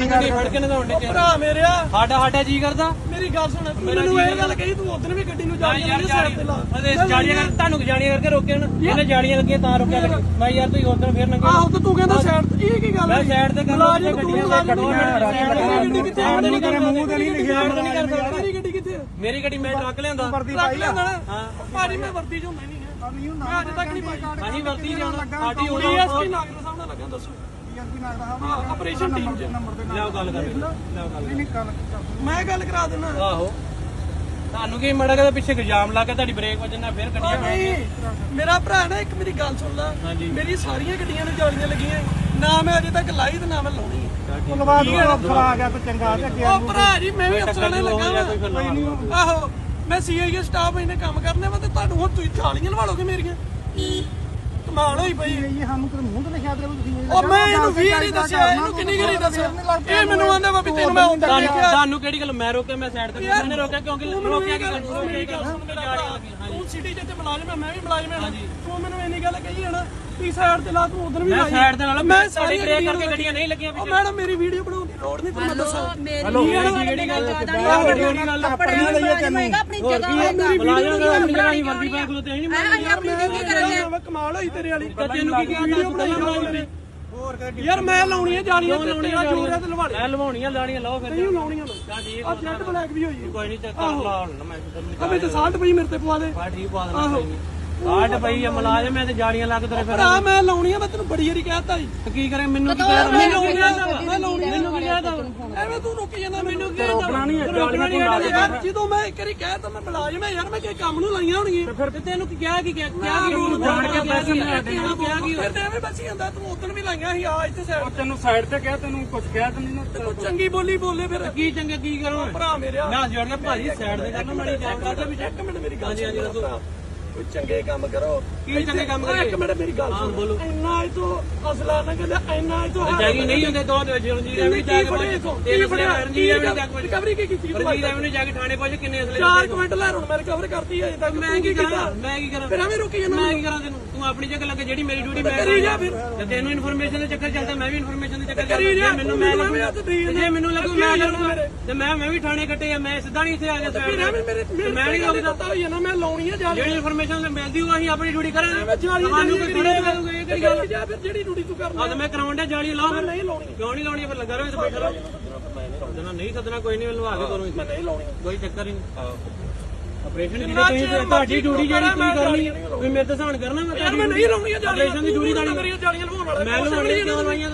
ਗੱਡੀ ਫੜ ਕੇ ਨਗਾਉਣ ਦੇ ਭਰਾ ਮੇਰਿਆ। ਸਾਡਾ ਸਾਡਾ ਜੀ ਕਰਦਾ। ਮੇਰੀ ਗੱਲ ਸੁਣ ਤੂੰ ਮੈਨੂੰ ਜੀ ਇਹ ਗੱਲ ਕਹੀ ਤੂੰ ਉਦੋਂ ਵੀ ਗੱਡੀ ਨੂੰ ਜਾ ਹਾਂ ਯਾਰ ਜਾਲੀ ਅਦੇ ਜਾਲੀਆਂ ਕਰ ਤੁਹਾਨੂੰ ਜਾਲੀਆਂ ਕਰਕੇ ਰੋਕਿਆ ਨਾ। ਇਹਨੇ ਜਾਲੀਆਂ ਲੱਗੀਆਂ ਤਾਂ ਰੋਕਿਆ ਲੱਗੀ ਮੈਂ ਯਾਰ ਤੁਸੀਂ ਉਧਰ ਫੇਰ ਨੰਗੇ ਆਹੋ ਤੇ ਤੂੰ ਕਹਿੰਦਾ ਸਾਈਡ ਤੇ ਇਹ ਕੀ ਗੱਲ ਮੈਂ ਸਾਈਡ ਤੇ ਕਰ ਮੁਲਾਜ਼ਮ ਤੂੰ ਗੱਡੀਆਂ ਗੱਡੀਆਂ ਗੱਡੀ ਕਿੱਥੇ ਸਾਈਡ ਤੇ ਨਹੀਂ ਕਰਦਾ ਮੂੰਹ ਤੇ ਨਹੀਂ ਲਿਖਿਆ ਨਹੀਂ ਕਰਦਾ ਮੇਰੀ ਗੱਡੀ ਕਿੱਥੇ? ਮੇਰੀ ਗੱਡੀ ਮੈਂ ਟਰੱਕ ਲਿਆਂਦਾ ਰੱਖ ਲੈਂਦਾ ਨਾ। ਭਾਜੀ ਮੈਂ ਵਰਦੀ ਚ ਹੁੰਦਾ ਹੀ। ਨਹੀਂ ਹੈ ਮੈਂ ਅੱਜ ਤੱਕ ਨਹੀਂ ਪਾਈ। ਅਸੀਂ ਵਰਤੀ ਜਾਣਾ ਸਾਡੀ ਹੋਣੀ ਡੀਐਸਪੀ ਨਾਗਰ ਸਾਹਿਬ ਨਾਲ ਲੱਗਾ ਦੱਸੋ। ਹਾਂ ਆਪਰੇਸ਼ਨ ਟੀਮ ਚ। ਲਿਆਓ ਗੱਲ ਕਰ ਲਿਆਓ ਗੱਲ ਮੈਂ ਗੱਲ ਕਰਾ ਦਿੰਦਾ। ਆਹੋ। ਤੁਹਾਨੂੰ ਕੀ ਮੜਾ ਕੇ ਪਿੱਛੇ ਇਲਜ਼ਾਮ ਲਾ ਕੇ ਤੁਹਾਡੀ ਬ੍ਰੇਕ ਵੱਜਣ ਨਾਲ ਫੇਰ ਉਹ ਗੱਡੀਆਂ ਨਹੀਂ। ਮੇਰਾ ਭਰਾ ਨਾ ਇੱਕ ਮੇਰੀ ਗੱਲ ਸੁਣ ਲੈ। ਹਾਂਜੀ। ਮੇਰੀ ਸਾਰੀਆਂ ਗੱਡੀਆਂ ਨੂੰ ਜਾਲੀਆਂ ਲੱਗੀਆਂ। ਨਾ ਮੈਂ ਅਜੇ ਤੱਕ ਲਾਈ ਤੇ ਨਾ ਮੈਂ ਲਾਉਣੀ। ਹੈ ਧੰਨਵਾਦ ਉਹ ਅਫਸਰ ਆ ਗਿਆ ਤੇ ਚੰਗਾ ਤੇ ਅੱਗੇ ਉਹ ਭਰਾ ਜੀ ਮੈਂ ਵੀ ਅਫਸਰਾਂ ਨੇ ਲੱਗਾ ਜਾਂ ਕੋਈ ਫਿਰ ਲਾ ਲਓ। ਵਾਂ। ਆਹੋ ਮੈਂ ਸੀਆਈਏ ਸਟਾਫ ਇਹਨੇ ਕੰਮ ਕਰਨੇ ਵਾ ਤੇ ਤੁਹਾਨੂੰ ਹੁਣ ਤੁਸੀਂ ਜਾਲੀਆਂ ਲਵਾ ਲੋਗੇ ਮੇਰੀਆਂ। ਕਮਾਲ ਹੋਈ ਪਈ। ਇਹ ਸਾਨੂੰ ਕਿਤੇ ਮੂੰਹ ਤੇ ਲਿਖਿਆ ਤੇ ਤੁਸੀਂ ਉਹ ਮੈਂ ਇਹਨੂੰ ਵੀ ਨਹੀਂ ਦੱਸਿਆ ਇਹਨੂੰ ਕਿੰਨੀ ਗਰੀ ਦੱਸਿਆ। ਇਹ ਮੈਨੂੰ ਆਂਦਾ ਵਾ ਵੀ ਤੈਨੂੰ ਮੈਂ ਹੁੰਦਾ ਤੁਹਾਨੂੰ ਦੇਖਿਆ। ਤੁਹਾਨੂੰ ਕਿਹੜੀ ਗੱਲ ਮੈਂ ਰੋਕਿਆ ਮੈਂ ਸਾਈਡ ਤੇ ਕਿਉਂ ਨਹੀਂ ਰੋਕਿਆ ਕਿਉਂਕਿ ਰੋਕਿਆ ਕਿ ਮੇਰੀ ਗੱਲ ਸੁਣ ਮੇਰਾ ਭਰਾ। ਤੂੰ ਸਿਟੀ ਜਿੱਤੇ ਮੁਲਾਜ਼ਮ ਹੈ ਮੈਂ ਵੀ ਮੁਲਾਜ਼ਮ ਹਾਂ ਤੂੰ ਮੈਨੂੰ ਇੰਨੀ ਗੱਲ ਕਹੀ ਹੈ ਨਾ ਤੀ ਸਾਈਡ ਤੇ ਲਾ ਤੂੰ ਉਧਰ ਵੀ ਮੈਂ ਲਾਈ। ਸਾਈਡ ਦੇ ਨਾਲ ਮੈਂ ਮੈਂ ਸਾਰੀ ਸਾਡੀ ਬ੍ਰੇਕ ਕਰਕੇ ਗੱਡੀਆਂ ਨਹੀਂ ਲੱਗੀਆਂ ਉਹ ਮੈਡਮ ਮੇਰੀ ਵੀਡੀਓ ਦੀ ਲੋੜ ਨਹੀਂ ਤੁਹਾਨੂੰ ਮੈਂ ਦੱਸਾਂ। ਹਲੋ ਕਿਹੜੀ ਗੱਲ ਕਿਹੜੀ ਗੱਲ ਆਪਣੀ ਲਈਏ ਤੈਨੂੰ ਆਪਣੀ ਜਗ੍ਹਾ ਹੋਏਗਾ ਬੁਲਾਇਆ ਗਿਆ ਆਪਣੀ ਜਗ੍ਹਾ ਹੀ ਵਰਦੀ ਪਾ ਖਲੋਤੇ ਨਹੀਂ ਮੈਂ ਆਪਣੀ ਡਿਊਟੀ ਕਰਾਂਗੇ ਕਮਾਲ ਹੋਈ ਤੇਰੇ ਵਾਲੀ। ਤੈਨੂੰ ਕੀ ਕਿਹਾ ਵੀਡੀਓ ਬਣਾਈ ਮੇਰੀ ਯਾਰ ਮੈਂ ਲਾਉਣੀਆਂ ਜਾਲੀਆਂ ਤੇ ਤੇਰਾ ਜੋਰ ਹੈ ਤੇ ਲਵਾ ਲੈ ਮੈਂ ਲਵਾਉਣੀਆਂ ਲਾਣੀਆਂ ਲਾਓ ਫਿਰ। ਨਹੀਂ ਲਾਉਣੀਆਂ ਮੈਂ ਚੱਲ ਠੀਕ ਆ ਜੈਟ ਬਲੈਕ ਵੀ ਹੋਈ। ਕੋਈ ਨਹੀਂ ਚੱਕ ਲਾ ਹੁਣ ਮੈਂ ਆ ਵਿੱਚ ਸਾਲਟ ਪਈ ਮੇਰੇ ਤੇ ਪਵਾ ਦੇ। ਬਾ ਠੀਕ ਪਾ ਦੇਣਾ ਕੋਈ ਨਹੀਂ। ਕਾਟ ਪਈ ਆ ਮੁਲਾਜ਼ਮ ਐ ਤੇ ਜਾੜੀਆਂ ਲੱਗ ਤੇਰੇ ਫਿਰ ਭਰਾ ਮੈਂ ਲਾਉਣੀਆਂ ਮੈਂ ਤੈਨੂੰ ਬੜੀ ਵਾਰੀ ਕਹਿਤਾ ਜੀ ਤੇ ਕੀ ਕਰੇ ਮੈਨੂੰ ਕੀ ਮੈਂ ਕਰੇ ਮੈਨੂੰ ਕੀ ਕਹਿੰਦਾ ਮੈਂ ਲਾਉਣੀਆਂ ਮੈਨੂੰ ਕੀ ਕਹਦਾ ਐਵੇਂ ਤੂੰ ਰੁਕੀ ਜਾਂਦਾ ਮੈਨੂੰ ਕੀ ਰੋਕਣਾ ਨਹੀਂ ਹੈ, ਰੋਕਣਾ ਨਹੀਂ ਜਾਲੀਆਂ ਹੈ ਯਾਰ ਜਦੋਂ ਮੈਂ ਇੱਕ ਵਾਰੀ ਕਹਿ ਤਾ ਮੈਂ ਮੁਲਾਜ਼ਮ ਹੈ ਯਾਰ ਮੈਂ ਕਿਸੇ ਕੰਮ ਨੂੰ ਲਾਈਆਂ ਹੋਣਗੀਆਂ ਫਿਰ ਤੇ ਤੈਨੂੰ ਕੀ ਕਿਹਾ ਕੀ ਕਿਹਾ? ਕਿਹਾ ਕੀ ਰੂਲ ਜਾਣ ਕੇ ਪੈਸੇ ਮੈਂ ਕਿਹਾ ਕੀ ਫਿਰ ਤੇ ਐਵੇਂ ਬਚੀ ਜਾਂਦਾ ਤੂੰ ਉਦੋਂ ਵੀ ਲਾਈਆਂ ਸੀ ਆ ਇੱਥੇ ਸਾਈਡ ਤੈਨੂੰ ਸਾਈਡ ਤੇ ਕਿਹਾ ਤੈਨੂੰ ਕੁਝ ਕਿਹਾ ਤੈਨੂੰ ਨਾ। ਤੇ ਤੂੰ ਚੰਗੀ ਬੋਲੀ ਬੋਲੇ ਫਿਰ। ਕੀ ਚੰਗੇ ਕੀ ਕਰੋ ਭਰਾ ਮੇਰਿਆ ਨਾ ਜੋੜਨਾ ਭਾਜੀ ਸਾਈਡ ਦੇ ਕਰਨਾ ਮਾੜੀ ਚੈੱਕ ਕਰਦੇ ਵੀ ਇੱਕ ਮਿੰਟ ਮੇਰੀ ਗੱਲ ਹਾਂਜੀ, ਹਾਂਜੀ, ਦੱਸੋ। ਕੋਈ ਚੰਗੇ ਕੰਮ ਕਰੋ। ਕੀ ਚੰਗੇ ਕੰਮ ਓਏ, ਇੱਕ ਕਰੀਏ? ਮਿੰਟ ਮੇਰੀ ਗੱਲ ਹਾਂ, ਸੁਣ। ਬੋਲੋ। ਇੰਨਾ ਇਹ ਤੋਂ ਅਸਲਾ ਨਾ ਕਹਿੰਦਾ ਇੰਨਾ ਇਹ ਤੋਂ ਜਾਗੀ ਨਹੀਂ ਹੁੰਦੇ ਦੋ ਤੇ ਜਲਦੀ ਰੈਵਨੀ ਜਾ ਕੇ ਪਹੁੰਚ ਤਿੰਨ ਅਸਲੇ ਰਣਜੀਤ ਰੈਵਨੀ ਜਾ ਕੇ ਰਿਕਵਰੀ ਕੀ ਕੀਤੀ ਤੂੰ ਰਣਜੀਤ ਰੈਵਨੀ ਜਾ ਕੇ ਥਾਣੇ ਪਹੁੰਚ ਕਿੰਨੇ ਅਸਲੇ ਚਾਰ ਕੁਇੰਟ ਲੈ ਹੁਣ ਮੈਂ ਰਿਕਵਰ ਕਰਤੀ ਹੈ ਤੱਕ ਮੈਂ ਕੀ ਕਰਾਂ? ਮੈਂ ਕੀ ਕਰਾਂ? ਫਿਰ ਐਵੇਂ ਰੁਕੀ ਜਾਂਦਾ ਮੈਂ ਕੀ ਕਰਾਂ ਤੈਨੂੰ? ਤੂੰ ਆਪਣੀ ਜਗ੍ਹਾ ਲੱਗੇ ਜਿਹੜੀ ਮੇਰੀ ਡਿਊਟੀ ਮੈਂ ਕਰੀ ਜਾ ਫਿਰ। ਤੇ ਤੈਨੂੰ ਇਨਫੋਰਮੇਸ਼ਨ ਦੇ ਚੱਕਰ ਚੱਲਦਾ ਮੈਂ ਵੀ ਇਨਫੋਰਮੇਸ਼ਨ ਦੇ ਚੱਕਰ ਕਰੀ ਚੱਲਦਾ। ਜਾ, ਮੈਨੂੰ ਤੂੰ ਮੈਂ ਮੈਨੂੰ ਲੱਗੂ ਹੱਥ ਦੇਈ ਤੇ ਜੇ ਮੈਨੂੰ ਲੱਗੂ ਅੱਗੇ ਮੈਂ ਆ ਲੱਗੂ ਮੇਰੇ। ਤੇ ਮੈਂ ਮੈਂ ਵੀ ਥਾਣੇ ਕੱਟੇ ਆ ਮੈਂ ਸਿੱਧਾ ਨਹੀਂ ਇੱਥੇ ਆ ਗਿਆ ਫਿਰ ਐਵੇਂ ਮੇਰੇ ਤੇ ਮੈਂ ਨਹੀਂ ਲੱਗਦਾ ਪਤਾ ਹੋਈ ਨਾ ਮੈਂ ਲਾਉਣੀ ਹੈ ਜਾ ਜਿਹੜੀ ਇਨਫੋਰਮੇਸ਼ਨ ਮਿਲਦੀ ਉਹ ਅਸੀਂ ਆਪਣੀ ਡਿਊਟੀ ਕਰਾਂਗੇ। ਤੁਹਾਨੂੰ ਕੋਈ ਥੋੜੇ ਕਰੂਗਾ ਇਹ ਕਿਹੜੀ ਗੱਲ ਜਾ ਫਿਰ ਜਿਹੜੀ ਡਿਊਟੀ ਤੂੰ ਕਰਨਾ ਆ। ਤੇ ਮੈਂ ਕਰਾਉਣ ਡਿਆ ਜਾਲੀ ਲਾਓ ਫਿਰ। ਨਹੀਂ ਲਾਉਣੀ। ਕਿਉਂ ਨਹੀਂ ਲਾਉਣੀ ਫਿਰ ਲੱਗਾ ਰਹੋ ਇੱਥੇ ਬੈਠਾ ਰਹੋ ਸੱਦਣਾ ਨਹੀਂ ਸੱਦਣਾ ਕੋਈ ਨਹੀਂ ਲਵਾ ਕੇ ਕਰੂੰ ਮੈਂ ਨਹੀਂ ਲਾਉਣੀ। ਕੋਈ ਚੱਕਰ ਹੀ ਨਹੀਂ। ਆਪਰੇਸ਼ਨ ਦੀ ਤੁਸੀਂ ਤੁਹਾਡੀ ਡਿਊਟੀ ਜਿਹੜੀ ਤੁਸੀਂ ਕਰਨੀ ਹੈ ਤੁਸੀਂ ਮੇਰੇ ਤੇ ਸਹਾਨ ਕਰਨਾ ਮੈਂ ਯਾਰ ਮੈਂ ਨਹੀਂ ਲਾਉਣੀ ਹੈ ਜਾਲੀਆਂ ਆਪਰੇਸ਼ਨ ਦੀ ਡਿਊਟੀ ਤੁਹਾਡੀ ਮੇਰੀਆਂ ਜਾਲੀਆਂ ਲਵਾਉਣ ਵਾਲਾ। ਮੈਂ ਲਵਾਉਣੀ ਕਿਉਂ ਲਵਾਈਆਂ?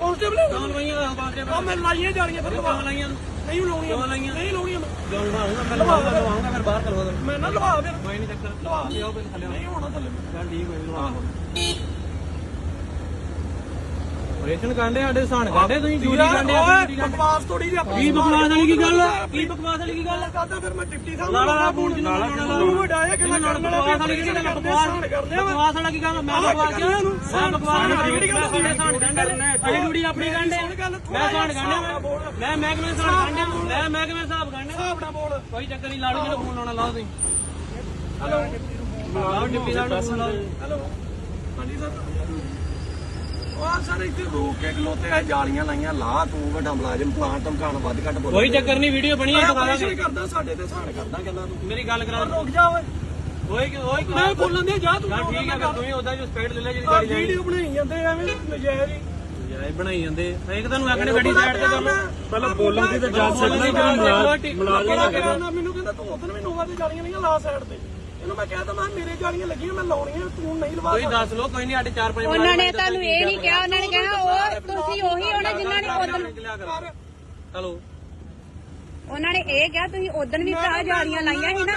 ਕਾਂਸਟੇਬਲ ਲਵਾਈਆਂ ਆ ਕਾਂਸਟੇਬਲ ਆ ਮੈਂ ਲਾਈਆਂ ਜਾਲੀਆਂ ਫਿਰ ਲਵਾ। ਲਾਈਆਂ? ਨਹੀਂ ਲਾਉਣੀਆਂ। ਕਿਉਂ ਲਾਈਆਂ? ਨਹੀਂ ਲਾਉਣੀਆਂ। ਮੈਂ ਕਿਉਂ ਲਵਾਉਂਗਾ ਮੈਂ ਲਵਾਉਂਗਾ ਲਵਾਉਂਗਾ ਫਿਰ ਬਾਹਰ ਕਰਵਾ ਦੇ ਮੈਂ ਨਾ ਲਵਾ ਫਿਰ। ਕੋਈ ਨਹੀਂ ਚੱਕਰ ਲਵਾ। ਲਿਆਓ ਪਹਿਲੇ ਥੱਲੇ ਨਹੀਂ ਹੋਣਾ ਥੱਲੇ। ਚੱਲ ਠੀਕ ਹੋਈ ਲਵਾ। ਆਪਰੇਸ਼ਨ ਕਾਂਡੇ ਸਾਡੇ ਸਹਾਨ ਕਾਂਡੇ ਤੁਸੀਂ ਡਿਊਟੀ ਕਾਂਡੇ ਓਏ ਬਕਵਾਸ ਥੋੜੀ ਜਿਹੀ ਆਪਣੀ। ਕੀ ਬਕਵਾਸ ਵਾਲੀ ਕੀ ਗੱਲ ਕੀ ਬਕਵਾਸ ਵਾਲੀ ਕੀ ਗੱਲ ਕਰਦਾ ਫਿਰ ਮੈਂ ਡਿਪਟੀ ਸਾਹਿਬ ਲਾਲਾ ਲਾ ਫੋਨ ਜਿੰਨਾ ਲਾਉਣਾ ਤੂੰ ਵੱਡਾ ਹੈ ਕਿ ਮੈਂ ਕਰਨ ਵਾਲਾ ਬਕਵਾਸ ਵਾਲੀ ਕੀ ਗੱਲ? ਬਕਵਾਸ। ਕਰਦੇ ਆ। ਬਕਵਾਸ ਵਾਲਾ ਕੀ ਗੱਲ? ਮੈਂ ਬਕਵਾਸ ਕਿਹਾ ਮੈਂ ਬਕਵਾਸ ਵਾਲੀ ਕਿਹੜੀ ਗੱਲ ਸਾਡੇ ਸਾਨ ਗੰਢੇ ਅਸੀਂ ਡਿਊਟੀ ਆਪਣੀ ਗੰਢੇ ਮੈਂ ਸਾਨ ਗੰਢੇ ਮੈਂ ਮੈਂ ਕਿਵੇਂ ਸਾਨ ਗੰਢੇ ਮੈਂ ਮੈਂ ਕਿਵੇਂ ਹਿਸਾਬ ਗੰਢੇ ਹਿਸਾਬ ਨਾਲ ਬੋਲ ਕੋਈ ਚੱਕਰ ਨਹੀਂ ਲਾੜੂ ਜਿਹੜਾ ਫੋਨ ਲਾਉਣਾ ਲਾਓ ਤੁਸੀਂ। ਹੈਲੋ। ਲਾਓ ਡਿਪਟੀ ਸਾਹਿਬ ਨੂੰ ਹੈਲੋ। ਹਾਂਜੀ ਸਰ। ਉਹ ਸਰ ਇੱਥੇ ਰੋਕ ਕੇ ਖਲੋਤੇ ਆ ਜਾਲੀਆਂ ਲਾਈਆਂ ਲਾ ਤੂੰ ਵੱਡਾ ਮੁਲਾਜ਼ਮ ਪਲਾਂਟ ਧਮਕਾਣ ਵੱਧ ਘੱਟ ਬੋਲ। ਕੋਈ ਚੱਕਰ ਨਹੀਂ ਵੀਡੀਓ ਬਣੀ ਹੈ ਦੁਬਾਰਾ ਆਪਰੇਸ਼ਨ ਕਰਦਾ ਸਾਡੇ ਤੇ ਸਾਨ ਕਰਦਾ ਕਹਿੰਦਾ ਤੂੰ। ਮੇਰੀ ਗੱਲ ਕਰਾ। ਰੁਕ ਜਾ ਓਏ। ਓਏ ਓਏ ਮੈਂ ਬੋਲਣ ਦੇ ਜਾ ਤੂੰ ਠੀਕ ਹੈ ਫਿਰ ਤੂੰ ਹੀ ਉਹਦਾ ਜੋ ਸਪੀਡ ਲੈ ਲੈ ਜਿਹੜੀ ਗਾੜੀ ਵੀਡੀਓ ਬਣਾਈ ਜਾਂਦੇ ਐਵੇਂ ਨਜਾਇਜ਼ ਹੀ। ਇਹ ਬਣਾਈ ਜਾਂਦੇ ਇੱਕ ਤੁਹਾਨੂੰ ਆਖਣੇ ਗੱਡੀ ਸਾਈਡ ਤੇ ਕਰ ਲਓ ਪਹਿਲਾਂ ਬੋਲਣ ਦੀ ਤੇ ਜਾ ਸਕਦੀ ਮੁਲਾਜ਼ਮ ਮੈਨੂੰ ਕਹਿੰਦਾ ਤੂੰ ਉਦੋਂ ਵੀ ਨੋਵਾ ਤੇ ਜਾਲੀਆਂ ਲਈਆਂ ਲਾ ਸਾਈਡ ਤੇ। ਇਹਨੂੰ ਮੈਂ ਕਹਿ ਮੇਰੇ ਜਾਲੀਆਂ ਲੱਗੀਆਂ ਮੈਂ ਲਾਉਣੀਆਂ ਤੂੰ ਨਹੀਂ ਲਵਾ ਕੋਈ ਦੱਸ ਲਓ ਕੋਈ ਨਹੀਂ ਸਾਡੇ 4-5 ਉਹਨਾਂ ਨੇ ਤੁਹਾਨੂੰ ਇਹ ਨਹੀਂ ਕਿਹਾ ਉਹਨਾਂ ਨੇ ਕਿਹਾ ਉਹ ਤੁਸੀਂ ਉਹੀ ਹੋਣਾ ਜਿਨ੍ਹਾਂ ਨੇ ਉਦੋਂ ਹਲੋ। ਉਹਨਾਂ ਨੇ ਇਹ ਕਿਹਾ ਤੁਸੀਂ ਉਦੋਂ ਵੀ ਭਰਾ ਜਾਲੀਆਂ ਲਾਈਆਂ ਸੀ ਨਾ।